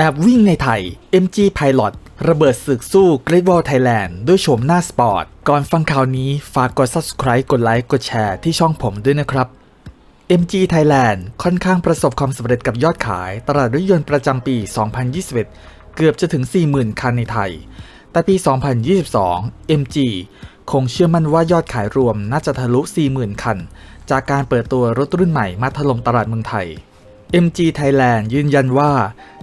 แอบวิ่งในไทย MG Pilot ระเบิดศึกสู้ Great Wall Thailand ด้วยโฉมหน้าสปอร์ต ก่อนฟังข่าวนี้ฝากกด subscribe กดไลค์ กดแชร์ที่ช่องผมด้วยนะครับ MG Thailand ค่อนข้างประสบความสำเร็จกับยอดขาย ตลาดรถยนต์ประจำปี 2021 เกือบจะถึง 40,000 คันในไทย แต่ปี 2022 MG คงเชื่อมั่นว่ายอดขายรวมน่าจะทะลุ 40,000 คัน จากการเปิดตัวรถรุ่นใหม่มาถล่มตลาดเมืองไทย MG Thailand ยืนยันว่า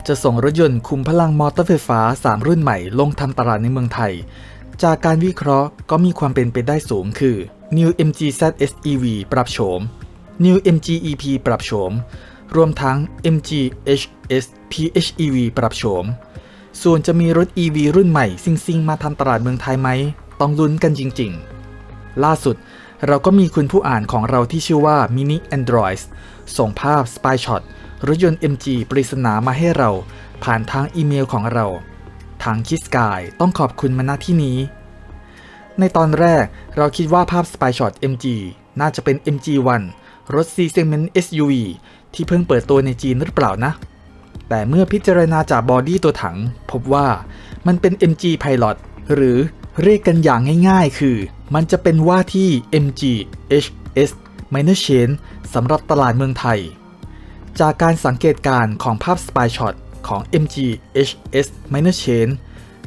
จะส่งรถยนต์คุมพลังมอเตอร์ไฟฟ้า 3 รุ่นใหม่ลงทำตลาดในเมืองไทย จากการวิเคราะห์ก็มีความเป็นไปได้สูงคือ New MG ZS EV ปรับโฉม New MG EP ปรับโฉม รวมทั้ง MG HS PHEV ปรับโฉม ส่วนจะมีรถ EV รุ่นใหม่ซิงๆ มาทำตลาดเมืองไทยไหม ต้องลุ้นกันจริงๆ ล่าสุด เราก็มีคุณผู้อ่านของเราที่ชื่อว่า Mini Android ส่งภาพ Spy Shot รถยนต์ MG ปริศนามาให้เรา ผ่านทางอีเมลของเรา ทางคิสกายต้องขอบคุณมาณที่นี้ ในตอนแรกเราคิดว่าภาพ Spy Shot MG น่าจะเป็น MG1 รถ C Segment SUV ที่เพิ่งเปิดตัวในจีนหรือเปล่านะ แต่เมื่อพิจารณาจากบอดี้ตัวถัง พบว่ามันเป็น MG Pilot หรือ เรียกกันอย่างง่ายๆ คือ มันจะเป็นว่าที่ MG HS Minor Chain สำหรับตลาดเมืองไทย จากการสังเกตการของภาพ Spy Shot ของ MG HS Minor Chain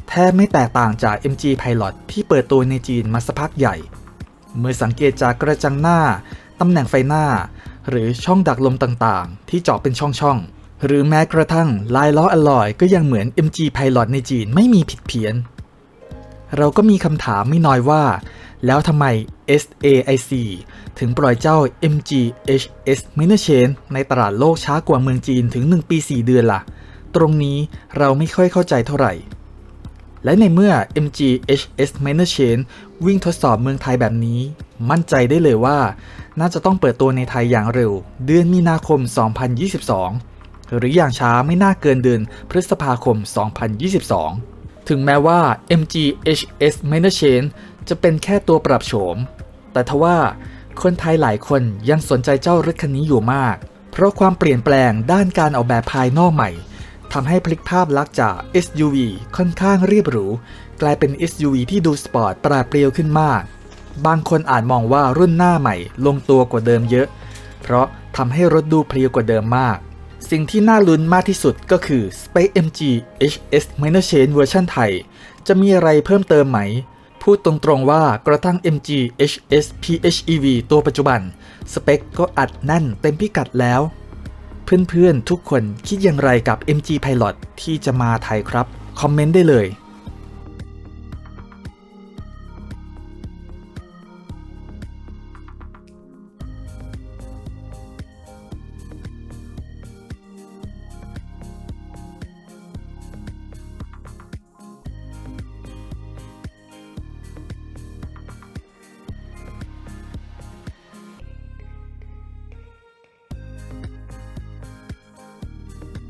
แทบไม่แตกต่างจาก MG Pilot ที่เปิดตัวในจีนมาสักพักใหญ่ เมื่อสังเกตจากกระจังหน้า ตำแหน่งไฟหน้า หรือช่องดักลมต่างๆ ที่เจาะเป็นช่องๆ หรือแม้กระทั่งลายล้ออลลอยก็ยังเหมือน MG Pilot ในจีนไม่มีผิดเพี้ยน เราก็มีคำถามไม่น้อยว่า แล้วทำไม SAIC ถึงปล่อยเจ้า MG HS Minor Chain ในตลาดโลกช้ากว่าเมืองจีนถึง 1 ปี 4 เดือนล่ะ ตรงนี้เราไม่ค่อยเข้าใจเท่าไหร่ และในเมื่อ MG HS Minor Chain วิ่งทดสอบเมืองไทยแบบนี้ มั่นใจได้เลยว่า น่าจะต้องเปิดตัวในไทยอย่างเร็ว เดือนมีนาคม 2022 หรืออย่างช้าไม่น่าเกินเดือนพฤษภาคม 2022 ถึงแม้ว่า MG HS Minor Chain จะเป็นแค่ตัวปรับโฉม แต่ทว่าคนไทยหลายคนยังสนใจเจ้ารถคันนี้อยู่มาก เพราะความเปลี่ยนแปลงด้านการออกแบบภายนอกใหม่ทำให้พลิกภาพลักษณ์จาก SUV ค่อนข้างเรียบหรู กลายเป็น SUV ที่ดูสปอร์ตปราดเปรียวขึ้นมาก บางคนอาจมองว่ารุ่นหน้าใหม่ลงตัวกว่าเดิมเยอะ เพราะทำให้รถดูเพรียวกว่าเดิมมาก สิ่งที่น่าลุ้นมากที่สุดก็คือ Space MG HS Minor Chain เวอร์ชันไทย จะมีอะไรเพิ่มเติมไหม พูดตรงๆว่ากระทั่ง MG HS PHEV ตัวปัจจุบัน สเปคก็อัดแน่นเต็มพิกัดแล้ว เพื่อนๆทุกคนคิดอย่างไรกับ MG Pilot ที่จะมาไทยครับ คอมเมนต์ได้เลย